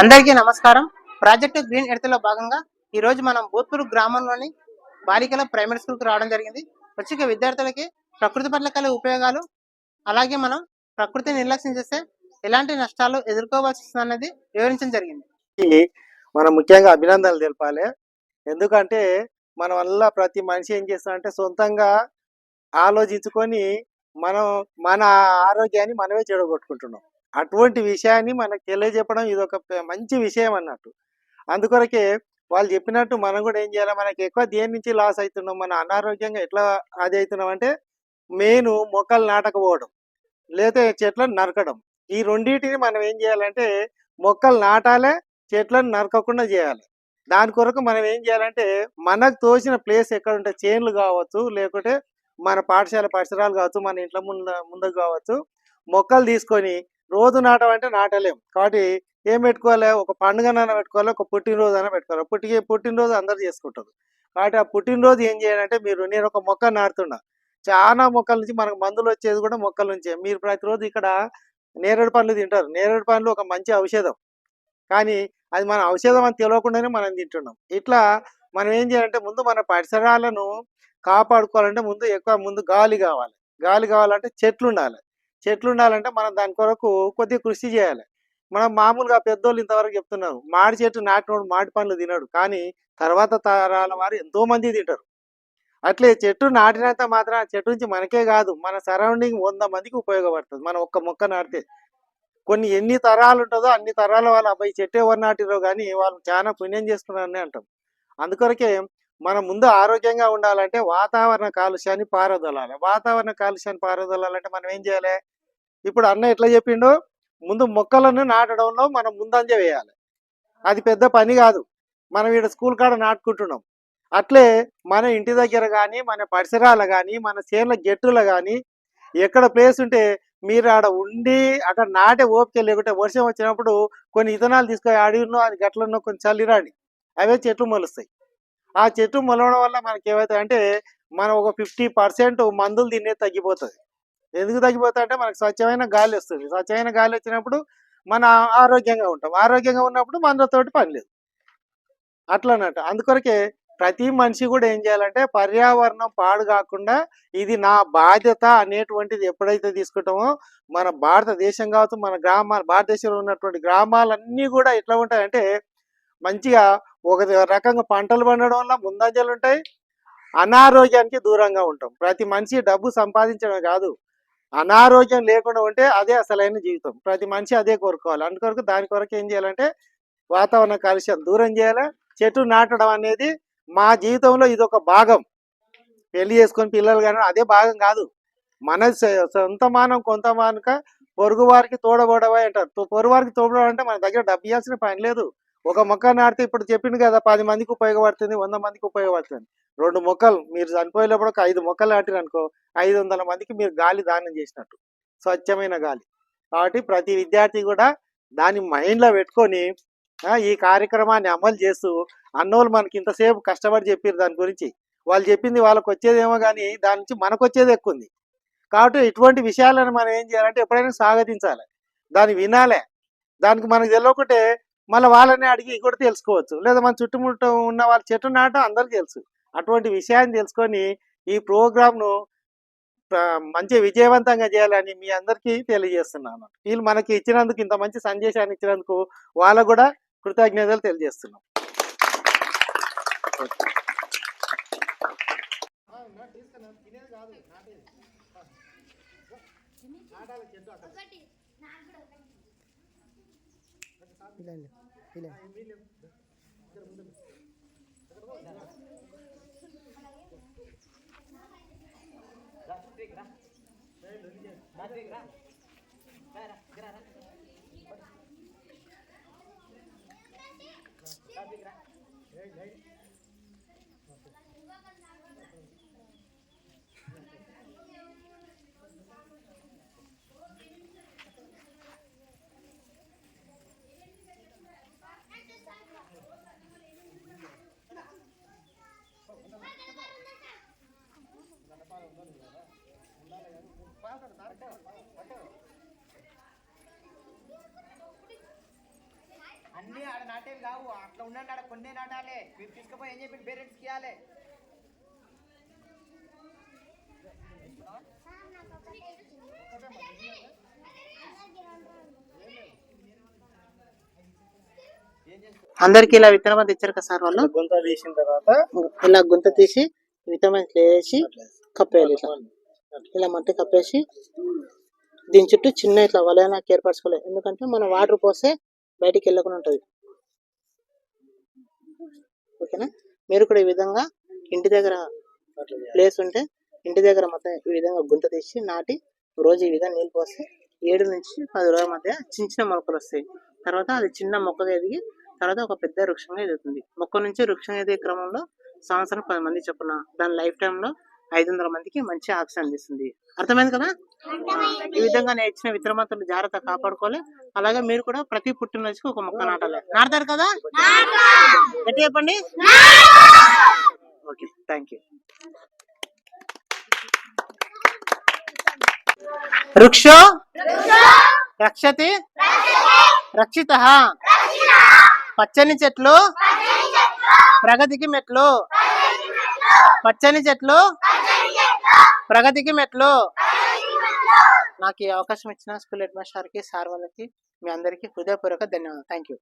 అందరికీ నమస్కారం. Project green ఎడతలో భాగంగా ఈ రోజు మనం భూత్పూర్ గ్రామంలోని బాలికల ప్రైమరీ స్కూల్కి రావడం జరిగింది. వచ్చే విద్యార్థులకి ప్రకృతి పట్ల కలిగే ఉపయోగాలు అలాగే మనం ప్రకృతిని నిర్లక్ష్యం చేస్తే ఎలాంటి నష్టాలు ఎదుర్కోవాల్సి వస్తుందన్నది వివరించడం జరిగింది. మనం ముఖ్యంగా అభినందనలు తెలపాలి. ఎందుకంటే మన వల్ల ప్రతి మనిషి ఏం చేస్తాడంటే సొంతంగా ఆలోచించుకొని మనం మన ఆరోగ్యాన్ని మనమే చెడగొట్టుకుంటున్నాం. అటువంటి విషయాన్ని మనకు తెలియజెప్పడం ఇది ఒక మంచి విషయం అన్నట్టు. అందుకొరకే వాళ్ళు చెప్పినట్టు మనం కూడా ఏం చేయాలి మనకి ఎక్కువ దేని నుంచి లాస్ అవుతున్నాం మన అనారోగ్యంగా ఎట్లా అది అవుతున్నాం అంటే మెయిన్ మొక్కలు నాటకపోవడం లేదా చెట్లను నరకడం. ఈ రెండింటిని మనం ఏం చేయాలంటే మొక్కలు నాటాలే చెట్లను నరకకుండా చేయాలి. దాని కొరకు మనం ఏం చేయాలంటే మనకు తోచిన ప్లేస్ ఎక్కడ ఉంటే చేన్లు కావచ్చు లేకుంటే మన పాఠశాల పరిసరాలు కావచ్చు మన ఇంట్లో ముందు ముందుకు కావచ్చు మొక్కలు తీసుకొని రోజు నాటమంటే నాటలేం. కాబట్టి ఏం పెట్టుకోవాలి? ఒక పండుగనైనా పెట్టుకోవాలి ఒక పుట్టినరోజు అయినా పెట్టుకోవాలి. పుట్టి పుట్టినరోజు అందరు చేసుకుంటారు. కాబట్టి ఆ పుట్టినరోజు ఏం చేయాలంటే మీరు నేను ఒక మొక్క నాటుతున్నా. చాలా మొక్కల నుంచి మనకు మందులు వచ్చేది కూడా మొక్కల నుంచే. మీరు ప్రతిరోజు ఇక్కడ నేరేడు పండ్లు తింటారు. నేరేడు పండ్లు ఒక మంచి ఔషధం. కానీ అది మన ఔషధం అని తెలియకుండానే మనం తింటున్నాం. ఇట్లా మనం ఏం చేయాలంటే ముందు మన పరిసరాలను కాపాడుకోవాలంటే ముందు ఎక్కువ ముందు గాలి కావాలి. గాలి కావాలంటే చెట్లు ఉండాలి. చెట్లు ఉండాలంటే మనం దాని కొరకు కొద్దిగా కృషి చేయాలి. మనం మామూలుగా పెద్దోళ్ళు ఇంతవరకు చెప్తున్నారు మాడి చెట్టు నాటినోడు మాడి పండ్లు తినడు కానీ తర్వాత తరాల వారు ఎంతో మంది తింటారు. అట్లే చెట్టు నాటినంత మాత్రం ఆ చెట్టు నుంచి మనకే కాదు మన సరౌండింగ్ వంద మందికి ఉపయోగపడుతుంది. మనం ఒక్క మొక్క నాటితే కొన్ని ఎన్ని తరాలు ఉంటుందో అన్ని తరాల వాళ్ళు అబ్బాయి చెట్టు ఎవరు నాటిరో కానీ వాళ్ళు చాలా పుణ్యం చేసుకున్నారని అంటాం. అందుకొరకే మనం ముందు ఆరోగ్యంగా ఉండాలంటే వాతావరణ కాలుష్యాన్ని పారదొలాలి. వాతావరణ కాలుష్యాన్ని పారదొలాలంటే మనం ఏం చేయాలి? ఇప్పుడు అన్న ఎట్లా చెప్పిండో ముందు మొక్కలను నాటడంలో మనం ముందంజ వేయాలి. అది పెద్ద పని కాదు. మనం ఇక్కడ స్కూల్ కాడ నాటుకుంటున్నాం. అట్లే మన ఇంటి దగ్గర కానీ మన పరిసరాలు కానీ మన చేనుల గెట్టులు కానీ ఎక్కడ ప్లేస్ ఉంటే మీరు ఆడ ఉండి అక్కడ నాటే ఓపిక లేకుంటే వర్షం వచ్చినప్పుడు కొన్ని ఇథనాలు తీసుకొని అడిగినో అది గట్లన్నో కొన్ని చల్లిరాండి అవే చెట్లు మొలుస్తాయి. ఆ చెట్టు మొలవడం వల్ల మనకి ఏమవుతుంది అంటే మనం ఒక ఫిఫ్టీ పర్సెంట్ మందులు తినేది తగ్గిపోతుంది. ఎందుకు తగ్గిపోతుంది అంటే మనకు స్వచ్ఛమైన గాలి వస్తుంది. స్వచ్ఛమైన గాలి వచ్చినప్పుడు మన ఆరోగ్యంగా ఉంటాం. ఆరోగ్యంగా ఉన్నప్పుడు మనతోటి పని లేదు. అట్లా అందుకొరకే ప్రతి మనిషి కూడా ఏం చేయాలంటే పర్యావరణం పాడు కాకుండా ఇది నా బాధ్యత అనేటువంటిది ఎప్పుడైతే తీసుకుంటామో మన భారతదేశం కావచ్చు మన గ్రామాలు భారతదేశంలో ఉన్నటువంటి గ్రామాలన్నీ కూడా ఎట్లా ఉంటాయంటే మంచిగా ఒక రకంగా పంటలు పండడం వల్ల ముందంజలు ఉంటాయి. అనారోగ్యానికి దూరంగా ఉంటాం. ప్రతి మనిషి డబ్బు సంపాదించడం కాదు. అనారోగ్యం లేకుండా ఉంటే అదే అసలైన జీవితం. ప్రతి మనిషి అదే కోరుకోవాలి. అందుకొరకు దాని కొరకు ఏం చేయాలంటే వాతావరణ కాలుష్యం దూరం చేయాలి. చెట్టు నాటడం అనేది మా జీవితంలో ఇది ఒక భాగం. పెళ్ళి చేసుకొని పిల్లలు కానీ అదే భాగం కాదు. మన సొంత మానం కొంత మానక పొరుగు వారికి తోడబడవా అంటారు. పొరుగు వారికి తోడబడవ అంటే మన దగ్గర డబ్బు ఇవ్వాల్సిన పని లేదు. ఒక మొక్క నాటితే ఇప్పుడు చెప్పింది కదా పది మందికి ఉపయోగపడుతుంది వంద మందికి ఉపయోగపడుతుంది. రెండు మొక్కలు మీరు చనిపోయేటప్పుడు ఒక ఐదు మొక్కలు నాటిరు అనుకో ఐదు వందల మందికి మీరు గాలి దానం చేసినట్టు స్వచ్ఛమైన గాలి. కాబట్టి ప్రతి విద్యార్థి కూడా దాన్ని మైండ్లో పెట్టుకొని ఈ కార్యక్రమాన్ని అమలు చేస్తూ అన్నోళ్ళు మనకి ఇంతసేపు కష్టపడి చెప్పారు దాని గురించి. వాళ్ళు చెప్పింది వాళ్ళకి వచ్చేదేమో కానీ దాని నుంచి మనకు వచ్చేది ఎక్కువ ఉంది. కాబట్టి ఇటువంటి విషయాలను మనం ఏం చేయాలంటే ఎప్పుడైనా స్వాగతించాలి దాన్ని వినాలే. దానికి మనకు తెలియకుంటే మళ్ళీ వాళ్ళని అడిగి కూడా తెలుసుకోవచ్చు. లేదా మన చుట్టుముట్టు ఉన్న వాళ్ళ చెట్టు నాటం అందరికీ తెలుసు. అటువంటి విషయాన్ని తెలుసుకొని ఈ ప్రోగ్రామ్ను మంచి విజయవంతంగా చేయాలని మీ అందరికీ తెలియజేస్తున్నాను. వీళ్ళు మనకి ఇచ్చినందుకు ఇంత మంచి సందేశాన్ని ఇచ్చినందుకు వాళ్ళకు కూడా కృతజ్ఞతలు తెలియజేస్తున్నాం. ಇಲ್ಲ ಇಲ್ಲ ಇಲ್ಲ Hey, hey. అన్ని ఆడ నాటేవి కావు. అట్లా ఉండండి ఆడ కొన్ని నాటాలి. మీరు తీసుకుపోయి ఏం చెప్పి పేరెంట్స్కి ఇవ్వాలి అందరికి ఇలా విత్తన విత్తనం ఇచ్చారు కదా సార్ వాళ్ళు? గుంత తీసిన తర్వాత ఇలా గుంత తీసి విత్తన విత్తనం వేసి కప్పేయాలి ఇలా మట్టి కప్పేసి దీని చుట్టూ చిన్న ఇట్లా వలయాలకు ఏర్పరచుకోలేదు ఎందుకంటే మనం వాటర్ పోస్తే బయటికి వెళ్ళకుండా ఉంటుంది. ఓకేనా? మీరు కూడా ఈ విధంగా ఇంటి దగ్గర ప్లేస్ ఉంటే ఇంటి దగ్గర మొత్తం ఈ విధంగా గుంత తీసి నాటి రోజు ఈ విధంగా నీళ్ళు పోస్తే ఏడు నుంచి పది రోజుల మధ్య చిన్న చిన్న మొలకలు వస్తాయి. తర్వాత అది చిన్న మొక్కగా ఎదిగి తర్వాత ఒక పెద్ద వృక్షంగా ఎదుగుతుంది. మొక్క నుంచి వృక్షం ఎదిగే క్రమంలో సంవత్సరం పది మంది చొప్పున దాని లైఫ్ టైంలో ఐదు వందల మందికి మంచి ఆక్సిజన్ అందిస్తుంది. అర్థమైంది కదా? ఈ విధంగా నేను ఇచ్చిన విత్తనమంతులు జాగ్రత్త కాపాడుకోవాలి. అలాగే మీరు కూడా ప్రతి పుట్టినరోజుకి ఒక మొక్క నాటాలి. నాటుతారు కదా? గట్టి చెప్పండి. ఓకే థ్యాంక్ యూ వృక్షో? రక్షతి? రక్షిత? పచ్చని చెట్లు? ప్రగతికి మెట్లు? పచ్చని చెట్లు? ప్రగతికి మెట్లు. నాకు ఈ అవకాశం ఇచ్చిన స్కూల్ హెడ్ మాస్టర్కి సార్ వాళ్ళకి మీ అందరికీ హృదయపూర్వక ధన్యవాదాలు. Thank you